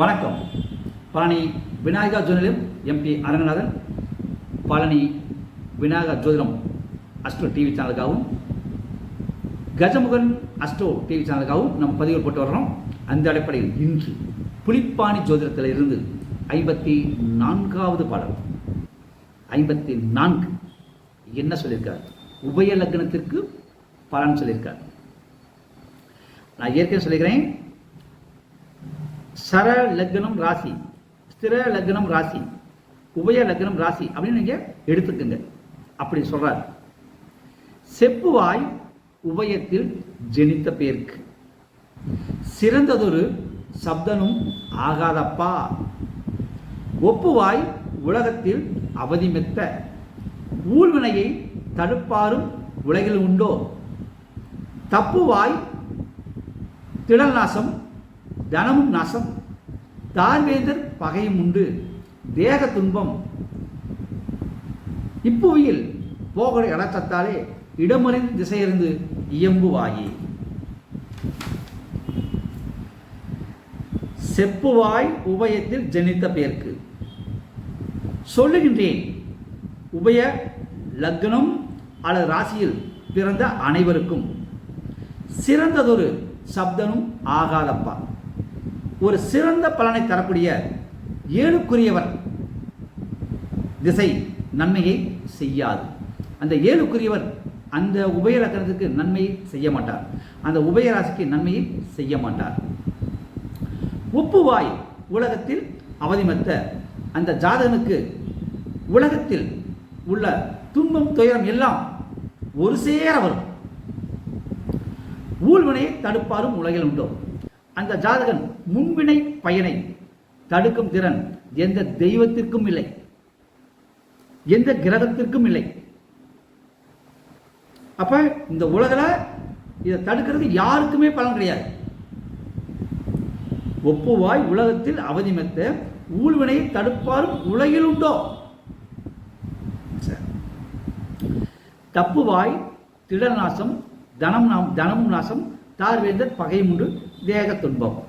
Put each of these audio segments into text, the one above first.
வணக்கம். பழனி விநாயகா ஜோதிடம் எம்பி அரங்கநாதன் பழனி விநாயகா ஜோதிடம் அஸ்ட்ரோ டிவி சேனலுக்காகவும் கஜமுகன் அஸ்ட்ரோ டிவி சேனலுக்காகவும் நம்ம பதிவு போட்டு வர்றோம். அந்த அடிப்படையில் இன்று புலிப்பாணி ஜோதிடத்தில் இருந்து ஐம்பத்தி நான்காவது பாடல். ஐம்பத்தி நான்கு. என்ன சொல்லியிருக்கார்? உபய லக்னத்திற்கு பலன் சொல்லியிருக்கார். நான் ஏற்கனவே சொல்லிக்கிறேன். சர லக்னம் ராசி ஸ்திர லக்னம் ராசி உபய லக்னம் ராசி அப்படின்னு நீங்க எடுத்துக்கங்க. அப்படி சொல்றார். செப்புவாய் உபயத்தில் ஜெனித்த பேருக்கு. சிறந்ததொரு சப்தனும் ஆகாதப்பா. ஒப்புவாய் உலகத்தில் அவதிமெத்த ஊழ்வினையை தடுப்பாரும் உலகில் உண்டோ? தப்புவாய் திடல் நாசம் தனமும் நசம். தார்வேந்தர் பகையும் உண்டு. தேக துன்பம். இப்புவியில் போகிற இடத்தத்தாலே இடமறிந்து திசையறிந்து இயம்புவாயே. செப்புவாய் உபயத்தில் ஜனித்த பேர்க்கு. சொல்லுகின்றேன் உபய லக்னம் அல்லது ராசியில் பிறந்த அனைவருக்கும். சிறந்ததொரு சப்தனும் ஆகாதப்பா. ஒரு சிறந்த பலனை தரக்கூடிய ஏழுக்குரியவர் திசை நன்மையை செய்யாது. அந்த ஏழுக்குரியவர் அந்த உபயலக்கணத்துக்கு நன்மையை செய்ய மாட்டார். அந்த உபயராசிக்கு நன்மையை செய்ய மாட்டார். ஒப்புவாய் உலகத்தில் அவதிமத்த அந்த ஜாதகனுக்கு உலகத்தில் உள்ள துன்பம் துயரம் எல்லாம் ஒரு சேர வரும். ஊழ்வினையை தடுப்பாரும் உலகில் உண்டோ? அந்த ஜாதகன் முன்வினை பயனை தடுக்கும் திறன் எந்த தெய்வத்திற்கும் இல்லை. எந்த கிரகத்திற்கும் இல்லை. அப்ப இந்த உலகில் இதை தடுக்கிறது யாருக்குமே பலன் கிடையாது. ஒப்புவாய் உலகத்தில் அவதிமெத்த ஊழ்வினையை தடுப்பாரும் உலகில் உண்டோ? தப்புவாய் திடநாசம் தனம் நாம் தனமும் நாசம் தார்வேந்தர் பகையும் உண்டு. தேக துன்பம்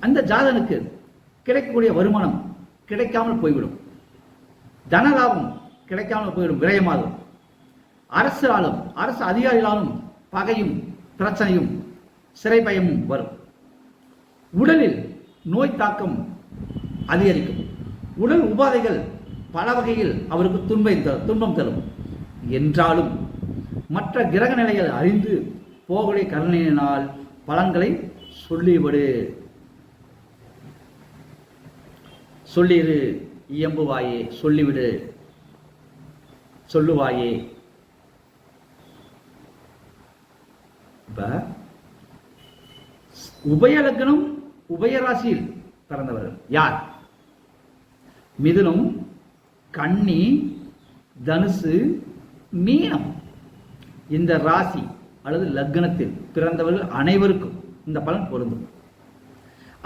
அந்த ஜாதனுக்கு கிடைக்கக்கூடிய வருமானம் கிடைக்காமல் போய்விடும். தன லாபம் கிடைக்காமல் போய்விடும் விரயமாகும். அரசாலும் அரசு அதிகாரிகளாலும் பகையும் பிரச்சனையும் சிறை பயமும் வரும். உடலில் நோய் தாக்கம் அதிகரிக்கும். உடல் உபாதைகள் பல வகையில் அவருக்கு துன்பம் துன்பம் தரும். என்றாலும் மற்ற கிரக நிலைகள் அறிந்து போகக்கூடிய கருணையினால் பலன்களை சொல்லிவிடு. சொல்லிடு இயம்புவாயே சொல்லிவிடு. சொல்லுவாயே. இப்ப உபயலக்னம் உபயராசியில் பிறந்தவர்கள் யார்? மிதுனம் கன்னி தனுசு மீனம். இந்த ராசி அல்லது லக்னத்தில் பிறந்தவர்கள் அனைவருக்கும் இந்த பலன் பொருந்தும்.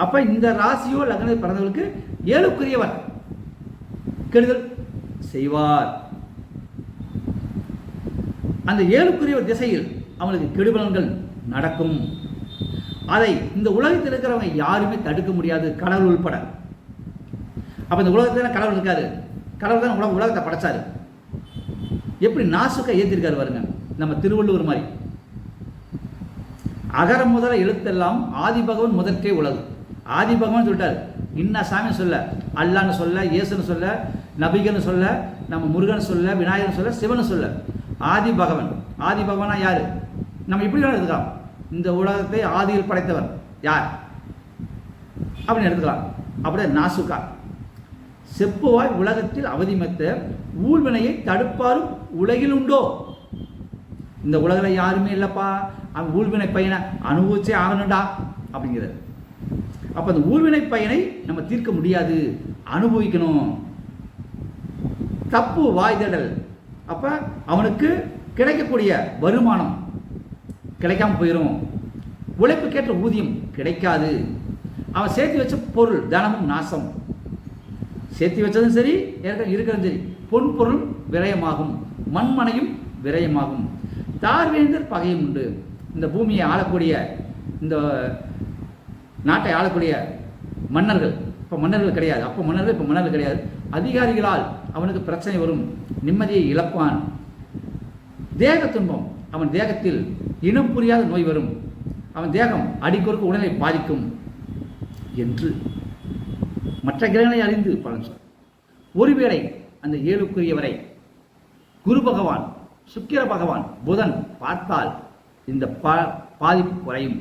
அப்ப இந்த ராசியோ லக்னத்தில் பிறந்தவர்களுக்கு ஏழுக்குரியவர் கெடுதல் செய்வார். அந்த ஏழுக்குரியவர் திசையில் அவனுக்கு கெடுபலன்கள் நடக்கும். அதை இந்த உலகத்தில் இருக்கிறவங்க யாருமே தடுக்க முடியாது கடவுள் உள்பட. அப்ப இந்த உலகத்துல கடவுள் இருக்காரு? கடவுள் தான் உலக உலகத்தை படைச்சாரு. எப்படி நாசுக்கா ஏற்றிருக்காரு பாருங்க. நம்ம திருவள்ளுவர் மாதிரி. அகர முதல எழுத்தெல்லாம் ஆதிபகவன் முதற்கே உலகம் உலகு. ஆதி சொல்லிட்டார். இன்ன சாமி சொல்ல அல்லான்னு சொல்ல இயேசுன்னு சொல்ல நபிகன்னு சொல்ல நம்ம முருகன் சொல்ல விநாயகன் சொல்ல சிவன் சொல்ல. ஆதி பகவன். ஆதி பகவனா யார்? நம்ம இப்படி வேணா எடுத்துக்கலாம். இந்த உலகத்தை ஆதியில் படைத்தவர் யார்? அப்படின்னு எடுத்துக்கலாம். அப்படியே நாசுக்கா. செப்புவாய் உலகத்தில் அவதிமத்த ஊழ்வினையை தடுப்பாரும் உலகில் உண்டோ? இந்த உலகில் யாருமே இல்லைப்பா. அவன் ஊழ்வினை பையனை அனுபவிச்சே ஆகணும்டா அப்படிங்கிறார் அப்போ அந்த ஊழ்வினை பயனை நம்ம தீர்க்க முடியாது. அனுபவிக்கணும். தப்பு வாய்தடல் அப்போ அவனுக்கு கிடைக்கக்கூடிய வருமானம் கிடைக்காம போயிடும் உழைப்புக்கேற்ற ஊதியம் கிடைக்காது. அவன் சேர்த்து வச்ச பொருள் தனமும் நாசம். சேர்த்து வச்சதும் சரி இருக்கிறதும் சரி. பொன் பொருள் விரயமாகும். மண்மனையும் விரயமாகும். தார்வேந்தர் பகையும் உண்டு. இந்த பூமியை ஆளக்கூடிய இந்த நாட்டை ஆளக்கூடிய மன்னர்கள் இப்போ மன்னர்கள் கிடையாது. அப்போ மன்னர்கள் இப்போ மன்னர்கள் கிடையாது. அதிகாரிகளால் அவனுக்கு பிரச்சனை வரும். நிம்மதியை இழப்பான். தேக துன்பம். அவன் தேகத்தில் இனம் புரியாத நோய் வரும். அவன் தேகம் அடிக்கொருக்கு உடலை பாதிக்கும் என்று மற்ற கிரகங்களை அறிந்து பலன் சொல். ஒருவேளை அந்த ஏழுக்குரியவரை குரு பகவான் சுக்கிர பகவான் புதன் பார்த்தால் இந்த பா பாதிப்பு குறையும்.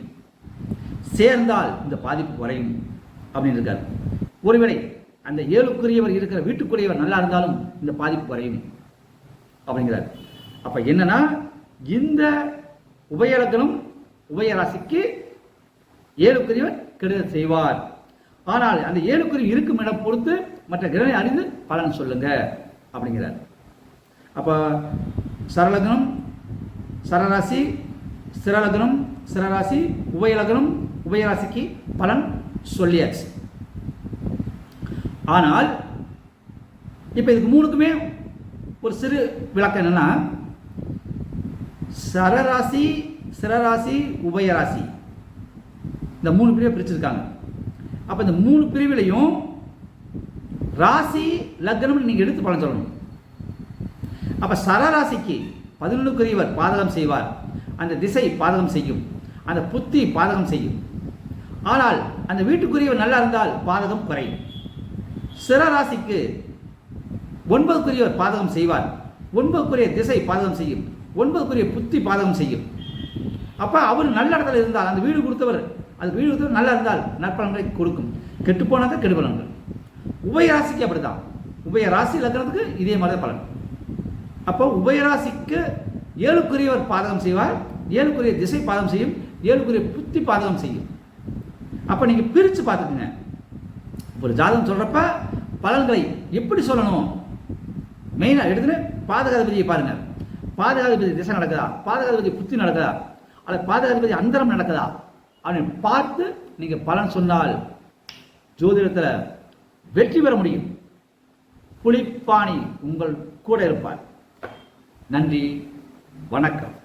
சேர்ந்தால் இந்த பாதிப்பு குறையும் அப்படின்னு இருக்காரு. ஒருவேளை அந்த ஏழுக்குரியவர் இருக்கிற வீட்டுக்குரியவர் நல்லா இருந்தாலும் இந்த பாதிப்பு குறையும் அப்படிங்கிறார். அப்ப என்னன்னா இந்த உபயலக்கணம் உபயராசிக்கு ஏழுக்குரியவர் கெடுதல் செய்வார். ஆனால் அந்த ஏழுக்குரிய இருக்கும் இடம் பொறுத்து மற்ற கிரகணை அறிந்து பலன் சொல்லுங்க அப்படிங்கிறார். அப்ப சரலக்னம் சரராசி சிரலக்னம் சிரராசி உபயலக்னம் உபயராசிக்கு பலன் சொல்லியாச்சு. ஆனால் இப்போ இதுக்கு மூணுக்குமே ஒரு சிறு விளக்கம் என்னென்னா சரராசி சிரராசி உபயராசி. இந்த மூணு பிரிவை பிரிச்சிருக்காங்க. அப்போ இந்த மூணு பிரிவிலையும் ராசி லக்னம்னு நீங்கள் எடுத்து பலன் சொல்லணும். அப்போ சரராசிக்கு பதினொன்றுக்குரியவர் பாதகம் செய்வார். அந்த திசை பாதகம் செய்யும். அந்த புத்தி பாதகம் செய்யும். ஆனால் அந்த வீட்டுக்குரியவர் நல்லா இருந்தால் பாதகம் குறையும் சிறராசிக்கு ஒன்பதுக்குரியவர் பாதகம் செய்வார். ஒன்பதுக்குரிய திசை பாதகம் செய்யும். ஒன்பதுக்குரிய புத்தி பாதகம் செய்யும். அப்போ அவர் நல்ல இடத்துல இருந்தால் அந்த வீடு கொடுத்தவர் அது வீடு கொடுத்தவர் நல்லா இருந்தால் நற்பலன்களை கொடுக்கும். கெட்டு தான் கெடுபலன்கள் உபயராசிக்கு அப்படிதான். உபயராசி லக்னத்துக்கு இதே மாதிரி பலன். அப்போ உபயராசிக்கு ஏழுக்குரியவர் பாதகம் செய்வார். ஏழுக்குரிய திசை பாதகம் செய்யும் ஏழுக்குரிய புத்தி பாதகம் செய்யும். அப்போ நீங்கள் பிரித்து பார்த்துக்குங்க. ஒரு ஜாதகம் சொல்கிறப்ப பலன்களை எப்படி சொல்லணும்? மெயினாக எடுத்துகிட்டு பாதகாதிபதியை பாருங்கள் பாதகாதிபதி திசை நடக்குதா? பாதகாதிபதி புத்தி நடக்குதா? அல்லது பாதகாதிபதி அந்தரம் நடக்குதா? அப்படின்னு பார்த்து நீங்கள் பலன் சொன்னால் ஜோதிடத்தில் வெற்றி பெற முடியும். புலிப்பாணி உங்கள் கூட இருப்பார். நன்றி. வணக்கம்.